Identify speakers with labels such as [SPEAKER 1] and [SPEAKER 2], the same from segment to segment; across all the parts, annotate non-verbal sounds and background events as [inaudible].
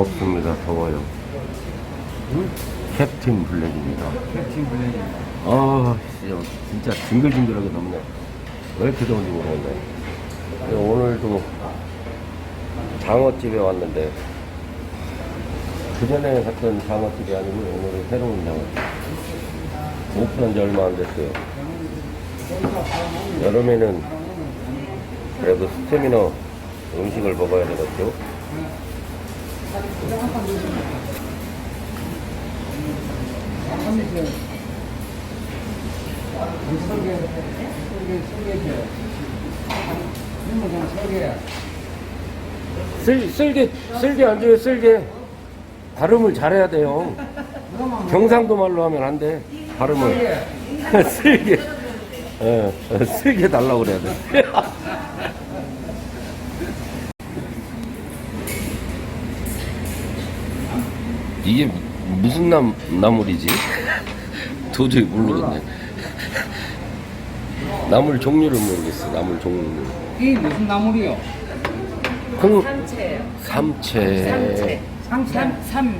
[SPEAKER 1] 덥습니다. 더워요. 캡틴 블랙입니다.
[SPEAKER 2] 캡틴 블랙입니다.
[SPEAKER 1] 아, 진짜, 진짜 징글징글하게 덥네. 왜 이렇게 더운지 모르겠네. 그래서 오늘도 장어집에 왔는데, 그전에 갔던 장어집이 아니고 오늘은 새로운 장어집. 오픈한 지 얼마 안 됐어요. 여름에는 그래도 스테미너 음식을 먹어야 되겠죠. 쓸, 쓸개, 쓸개 안 줘요, 쓸개. 발음을 잘해야 돼요. 경상도 말로 하면 안 돼. 발음을. 쓸개. 어, 어, 쓸개 달라고 그래야 돼. [laughs] 이게 무슨 나, 나물이지? 도저히 모르겠네. 나물 종류를 모르겠어, 나물 종류.
[SPEAKER 2] 이 무슨 나물이요?
[SPEAKER 1] 그,
[SPEAKER 3] 삼채예요.
[SPEAKER 1] 삼채.
[SPEAKER 3] 삼, 삼,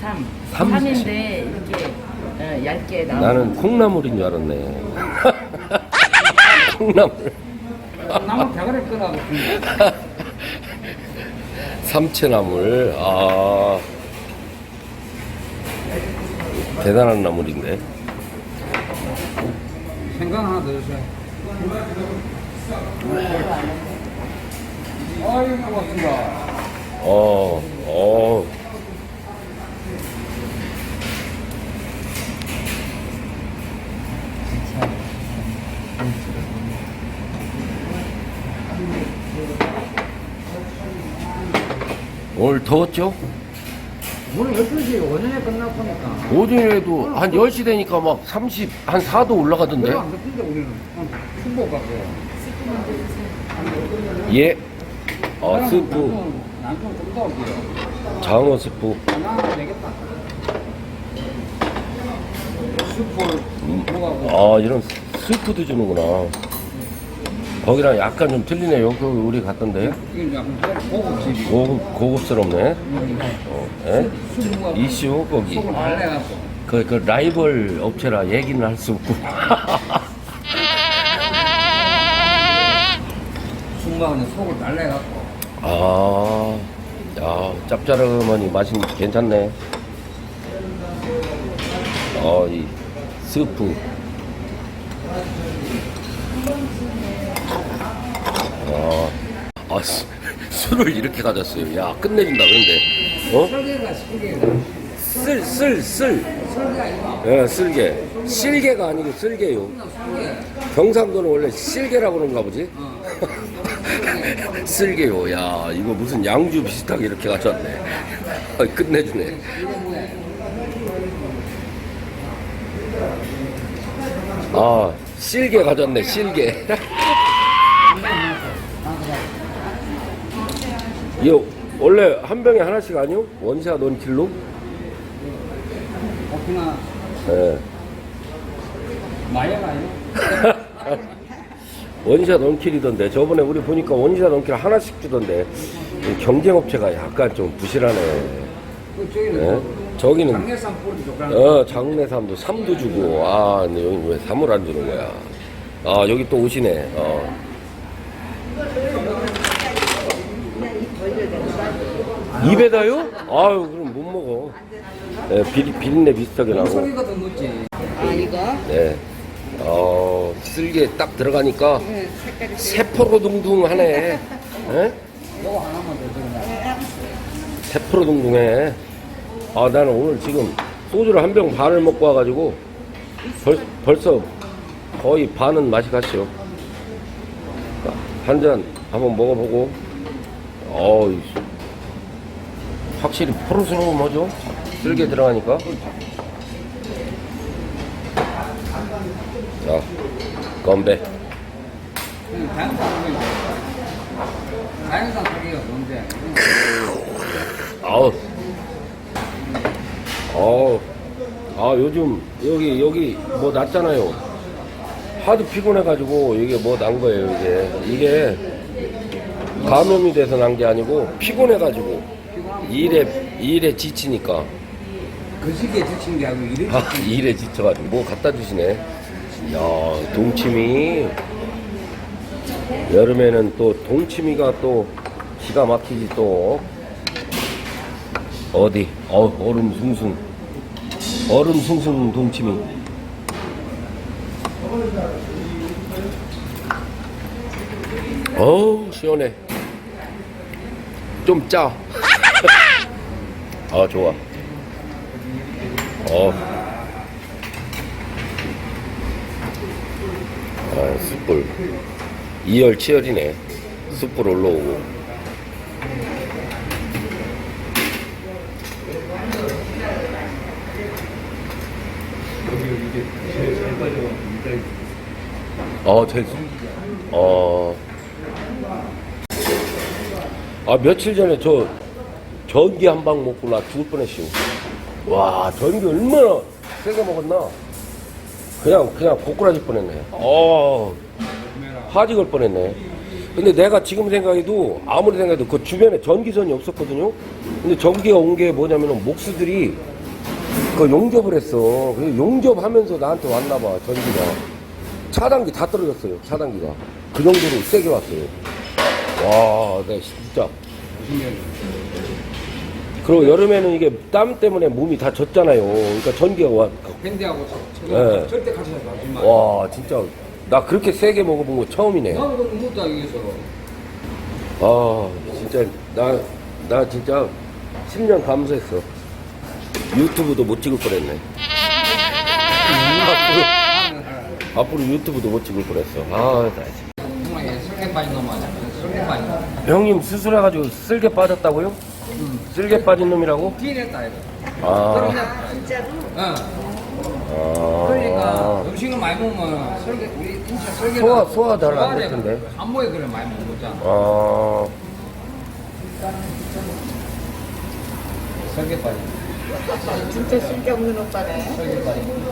[SPEAKER 3] 삼.
[SPEAKER 1] 삼채.
[SPEAKER 3] 삼인데 이렇게 어, 얇게 나오는
[SPEAKER 1] 나는 콩나물인 줄 알았네. [laughs] 콩나물.
[SPEAKER 2] 나물 대가리 끓어가고.
[SPEAKER 1] 삼채나물. 아. 대단한 나물인데.
[SPEAKER 2] 생강 하나 더 주세요. 아이고, 고맙습니다.
[SPEAKER 1] 어, 어. 오늘 더웠죠?
[SPEAKER 2] 오늘 12시 오전에 끝났으니까.
[SPEAKER 1] 오전에도 한 10시 되니까 막 30, 한 4도 올라가던데?
[SPEAKER 2] 별로 안 덥던데, 우리는. 충북 가고.
[SPEAKER 1] 예. 어, 스프,
[SPEAKER 2] 난좀 좀더 올게요.
[SPEAKER 1] 장어 스프.
[SPEAKER 2] 하나 되겠다. 숯불 들어가고.
[SPEAKER 1] 아, 이런 스프도 주는구나. 거기랑 약간 좀 틀리네요. 그 우리 갔던데.
[SPEAKER 2] 약간 고급집이.
[SPEAKER 1] 고급, 고급스럽네. 어, 예? 이슈, 거기.
[SPEAKER 2] 속을 발라갖고.
[SPEAKER 1] 그, 그 라이벌 업체라 얘기는 할 수 없고.
[SPEAKER 2] 숯무가 속을 발라갖고. [laughs]
[SPEAKER 1] 아, 야, 짭짤하니 맛이 괜찮네. 어, 이 스프. 아 수, 술을 이렇게 가졌어요. 야, 끝내준다, 그런데. 어?
[SPEAKER 2] 설계가.
[SPEAKER 1] 쓸, 쓸, 쓸.
[SPEAKER 2] 설계가
[SPEAKER 1] 쓸개. 실개가 아니고 쓸개요. 경상도는 원래 실개라고 그런가 보지? [laughs]
[SPEAKER 2] 어.
[SPEAKER 1] 쓸개요. 야, 이거 무슨 양주 비슷하게 이렇게 가져왔네. 아, 끝내주네. 아, 실개 가졌네, 실개. 이거 원래 한 병에 하나씩 아니요? 원샷 원 킬로?
[SPEAKER 2] 혹시나
[SPEAKER 1] 예.
[SPEAKER 2] 마약 아니야? [laughs]
[SPEAKER 1] 원샷 원킬이던데 저번에 우리 보니까 원샷 원킬 하나씩 주던데 이 경쟁업체가 약간 좀 부실하네.
[SPEAKER 2] 그
[SPEAKER 1] 예?
[SPEAKER 2] 뭐
[SPEAKER 1] 저기는. 어 장내 삼도 삼도 주고 아 근데 여기 왜 삼을 안 주는 거야? 아 여기 또 오시네. 어. 입에다요? 아유 그럼 못 먹어. 예, 비리, 비린내 비슷하게 나고.
[SPEAKER 2] 소리가 더 묻지.
[SPEAKER 3] 아 이거?
[SPEAKER 1] 네. 어, 쓸개 딱 들어가니까 새포로둥둥하네. 예?
[SPEAKER 2] 요거 하나만 더.
[SPEAKER 1] 새포로둥둥해. 아, 나는 오늘 지금 소주를 한 병 반을 먹고 와가지고 벌, 벌써 거의 반은 맛이 갔어요. 한잔 한번 먹어보고, 어 확실히 포르스러움 하죠? 쓸개 들어가니까. 자, 건배. 아우. 아우. 아, 요즘, 여기, 여기, 뭐, 났잖아요. 하도 피곤해가지고, 이게 뭐 난 거예요, 이게. 이게, 감염이 돼서 난 게 아니고, 피곤해가지고, 일에, 일에 지치니까.
[SPEAKER 2] 그 시기에 지친 게 아니고 이런
[SPEAKER 1] 아, 일에 지쳐가지고 뭐 갖다 주시네. 야, 동치미. 여름에는 또 동치미가 또 기가 막히지 또. 어디? 어, 얼음 숭숭. 얼음 숭숭 동치미. 어우, 시원해. 좀 짜. 아, 좋아. 어. 아, 숯불. 이열치열이네. 숯불 올라오고. 어, 제, 어. 아, 며칠 전에 저 전기 한 방 먹고 나 죽을 뻔했슈. 와, 전기 얼마나 세게 먹었나? 그냥, 그냥 고꾸라질 뻔했네. 어, 걸 뻔했네. 근데 내가 지금 생각해도, 아무리 생각해도 그 주변에 전기선이 없었거든요? 근데 전기가 온 게 뭐냐면은 목수들이 그 용접을 했어. 그 용접하면서 나한테 왔나 봐, 전기가. 차단기 다 떨어졌어요, 차단기가. 그 정도로 세게 왔어요. 와, 나 진짜. 그리고 여름에는 이게 땀 때문에 몸이 다 젖잖아요. 그러니까 전기가 와.
[SPEAKER 2] 밴드하고
[SPEAKER 1] 네.
[SPEAKER 2] 저거 절대 같이 하지 마.
[SPEAKER 1] 와, 진짜. 나 그렇게 세게 먹어본 거 처음이네.
[SPEAKER 2] 나는 그걸 못 하기 위해서.
[SPEAKER 1] 아, 진짜, 나, 나 진짜 10년 감수했어. 유튜브도 못 찍을 뻔했네. 앞으로, [laughs] 앞으로 유튜브도 못 찍을 뻔했어. 아, 나.
[SPEAKER 2] 정말 얘 설계 빠진 놈 아니야? 설계 빠진 놈.
[SPEAKER 1] 형님 수술해가지고 쓸개 빠졌다고요? 쓸개 빠진 놈이라고?
[SPEAKER 2] 피해냈다 이거.
[SPEAKER 1] 아,
[SPEAKER 3] 진짜로?
[SPEAKER 2] 응.
[SPEAKER 1] 아.
[SPEAKER 2] 그러니까 음식을 많이 먹으면 설계 우리 인체 설계
[SPEAKER 1] 소화- 소화 잘안될 텐데.
[SPEAKER 2] 안모에 그래 많이 먹었잖아.
[SPEAKER 1] 아,
[SPEAKER 2] 설계 빠진.
[SPEAKER 3] 진짜 쓸데 없는 오빠네.
[SPEAKER 2] 설계 빠진.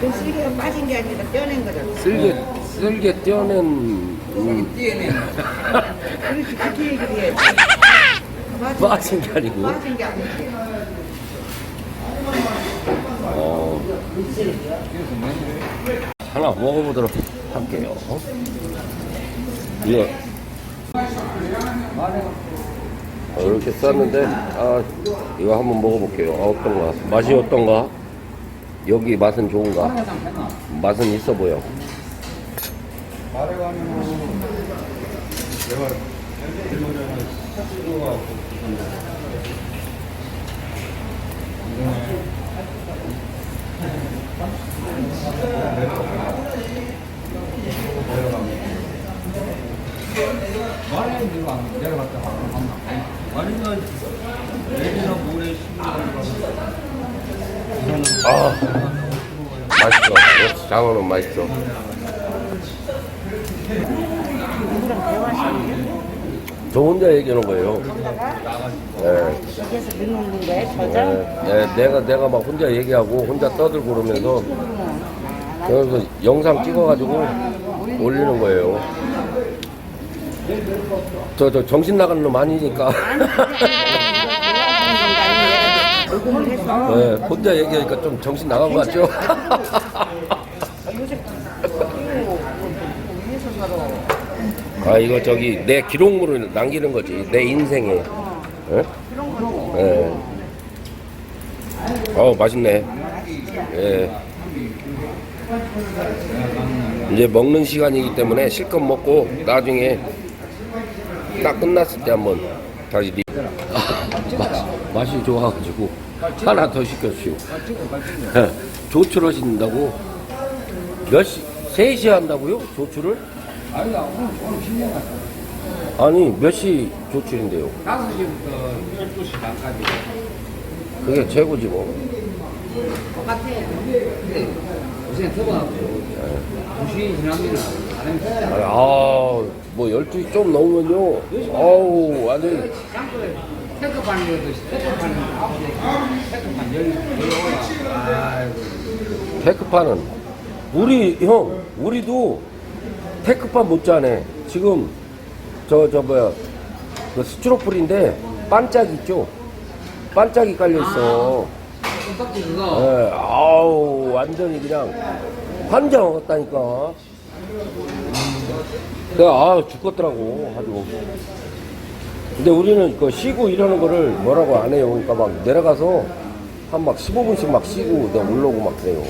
[SPEAKER 3] 그 쓸개가 빠진 게 아니라 떼어낸 거잖아.
[SPEAKER 1] 쓸개, 쓸개 떼어낸, 음,
[SPEAKER 2] 띠에는
[SPEAKER 3] 그렇지, 그렇게 얘기를 해야지.
[SPEAKER 1] 빠진 게 아니고.
[SPEAKER 3] 빠진 게 아니지.
[SPEAKER 1] 어, 하나 먹어보도록 할게요. 이거. 어, 이렇게 쌌는데, 아, 이거 한번 먹어볼게요. 아, 어떤가? 맛이 어떤가? 여기 맛은 좋은가? 맛은 있어 보여.
[SPEAKER 2] 내가 내려갔다 만나.
[SPEAKER 1] 아, 맛있어. 장어는 맛있어. 저 혼자 얘기하는 거예요. 네.
[SPEAKER 3] 넣는
[SPEAKER 1] 네, 네, 내가 내가 막 혼자 얘기하고 혼자 떠들고 그러면서 그래서 영상 찍어가지고 올리는 거예요. 저 저 정신 나가는 놈 아니니까. 네, [laughs] 혼자 얘기하니까 좀 정신 나간 것 같죠?
[SPEAKER 3] 요새 위해서 살 아.
[SPEAKER 1] 아 이거 저기 내 기록물을 남기는 거지 내 인생에. 예? 예. 어 맛있네. 예. 이제 먹는 시간이기 때문에 실컷 먹고 나중에 딱 끝났을 때 한번 다시 리... [laughs] 맛, 맛이 좋아가지고 하나 더 시켰슈. 조출하신다고 몇 시? 3시 한다고요? 조출을?
[SPEAKER 2] 아니다 오늘 오늘 신경 갔어.
[SPEAKER 1] 아니 몇 시 조출인데요?
[SPEAKER 2] 5시부터 12시 반까지.
[SPEAKER 1] 그게 최고지 뭐.
[SPEAKER 2] 근데 요새 더워갖고 2시 지나면 안 하면
[SPEAKER 1] 아, 뭐 12시 좀 넘으면요. 아우, 완전
[SPEAKER 2] 9시 태급반 10, 10오야. 아이고.
[SPEAKER 1] 테크파는 우리 형, 우리도 테크파 못지않아. 지금 저 저 뭐야 그 스트로폴인데 반짝 있죠. 반짝이 깔려 있어.
[SPEAKER 2] 껍데기 그거.
[SPEAKER 1] 예, 아우, 완전히 그냥 환장 먹었다니까. 내가, 아 죽겠더라고, 아주. 근데 우리는 그 쉬고 이러는 거를 뭐라고 안 해요. 그러니까 막 내려가서 한 막 15분씩 막 쉬고 내가 올라오고 막 그래요.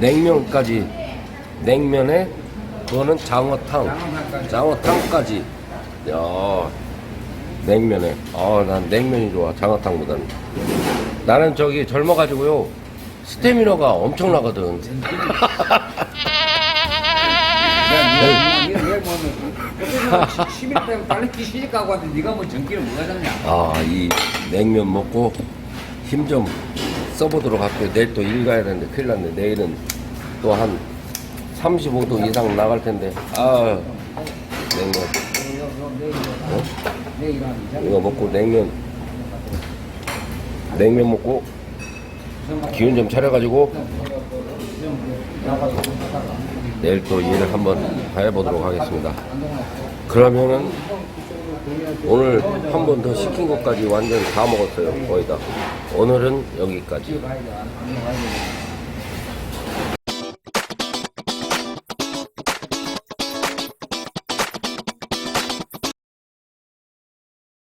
[SPEAKER 1] 냉면까지, 냉면에 그거는 장어탕,
[SPEAKER 2] 장어탕까지.
[SPEAKER 1] 야, 냉면에. 아, 난 냉면이 좋아, 장어탕보다는. 나는 저기 젊어가지고요, 스태미너가 엄청나거든.
[SPEAKER 2] 야, 니가 내일 뭐는 10일 때문에 달리기 시집 가고 왔는데 네가 뭐 전기를 뭐가 잡냐?
[SPEAKER 1] 아, 이 냉면 먹고 힘 좀 써보도록 할게요. 내일 또 일 가야 되는데 큰일 났네. 내일은 또한 35도 이상 나갈 텐데. 아, 냉면. 어? 이거 먹고 냉면. 냉면 먹고 기운 좀 차려가지고 내일 또 일을 한번 해보도록 하겠습니다. 그러면은 오늘 한 번 더 시킨 것까지 완전 다 먹었어요. 거의 다. 오늘은 여기까지.